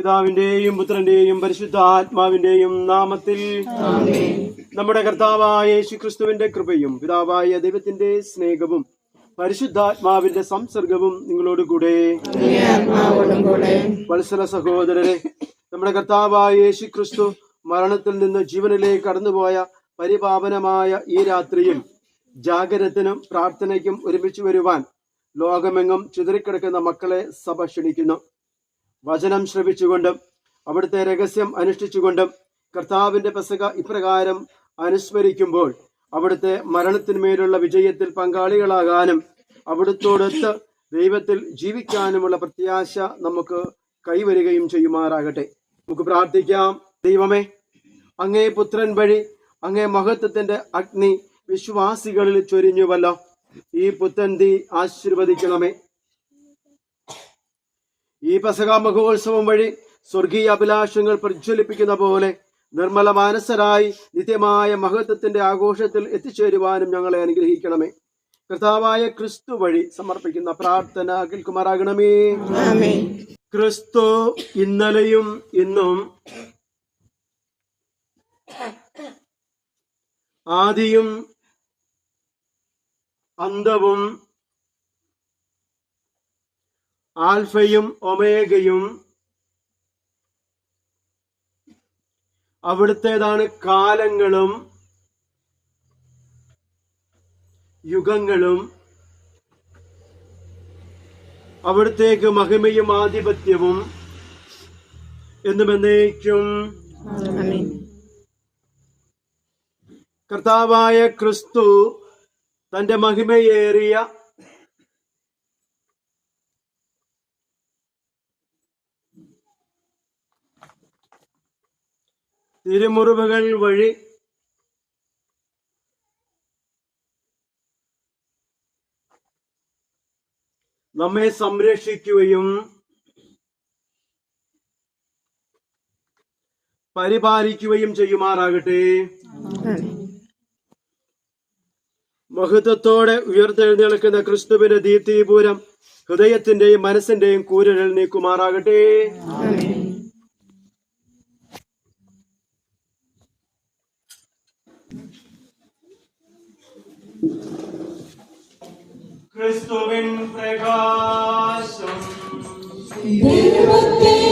പിതാവിന്റെയും പുത്രന്റെയും പരിശുദ്ധ ആത്മാവിന്റെയും നാമത്തിൽ. നമ്മുടെ കർത്താവായ യേശു ക്രിസ്തുവിന്റെ കൃപയും പിതാവായ ദൈവത്തിന്റെ സ്നേഹവും പരിശുദ്ധാത്മാവിന്റെ സംസർഗവും നിങ്ങളോട് കൂടെ. വത്സല സഹോദരരെ നമ്മുടെ കർത്താവായ യേശു ക്രിസ്തു മരണത്തിൽ നിന്ന് ജീവനിലേക്ക് കടന്നുപോയ പരിപാവനമായ ഈ രാത്രിയിൽ ജാഗ്രതത്തിനും പ്രാർത്ഥനയ്ക്കും ഒരുമിച്ച് വരുവാൻ ലോകമെങ്ങും ചിതറിക്കിടക്കുന്ന മക്കളെ സഭ ക്ഷണിക്കുന്നു. വചനം ശ്രവിച്ചുകൊണ്ടും അവിടുത്തെ രഹസ്യം അനുഷ്ഠിച്ചുകൊണ്ടും കർത്താവിന്റെ പെസക ഇപ്രകാരം അനുസ്മരിക്കുമ്പോൾ അവിടുത്തെ മരണത്തിന്മേലുള്ള വിജയത്തിൽ പങ്കാളികളാകാനും അവിടുത്തോടൊത്ത് ദൈവത്തിൽ ജീവിക്കാനുമുള്ള പ്രത്യാശ നമുക്ക് കൈവരികയും ചെയ്യുമാറാകട്ടെ. നമുക്ക് പ്രാർത്ഥിക്കാം. ദൈവമേ അങ്ങേ പുത്രൻ വഴി അങ്ങേ മഹത്വത്തിന്റെ അഗ്നി വിശ്വാസികളിൽ ചൊരിഞ്ഞുവല്ലോ. ഈ പുത്തൻ തീ ആശീർവദിക്കണമേ. ഈ പസക മഹോത്സവം വഴി സ്വർഗീയ അഭിലാഷങ്ങൾ പ്രജ്വലിപ്പിക്കുന്ന പോലെ നിർമ്മല മാനസരായി നിത്യമായ മഹത്വത്തിന്റെ ആഘോഷത്തിൽ എത്തിച്ചേരുവാനും ഞങ്ങളെ അനുഗ്രഹിക്കണമേ. കർത്താവായ ക്രിസ്തു വഴി സമർപ്പിക്കുന്ന പ്രാർത്ഥന കേൾക്കുമാറാകണമേ. ക്രിസ്തു ഇന്നലെയും ഇന്നും ആദിയും അന്തവും ആൽഫയും ഒമേഗയും അവിടുത്തേതാണ് കാലങ്ങളും യുഗങ്ങളും. അവിടുത്തേക്ക് മഹിമയും ആധിപത്യവും എന്നും എന്നേക്കും കർത്താവായ ക്രിസ്തു തന്റെ മഹിമയേറിയ തിരുമുറിവുകൾ വഴി നമ്മെ സംരക്ഷിക്കുകയും പരിപാലിക്കുകയും ചെയ്യുമാറാകട്ടെ. മഹത്വത്തോടെ ഉയർത്തെഴുന്നേൽക്കുന്ന ക്രിസ്തുവിന്റെ ദീപ്തിപൂരം ഹൃദയത്തിന്റെയും മനസ്സിന്റെയും കൂരൽ നീക്കുമാറാകട്ടെ. ക്രിസ്തുവിൻ പ്രകാശം. ദൈവത്തെ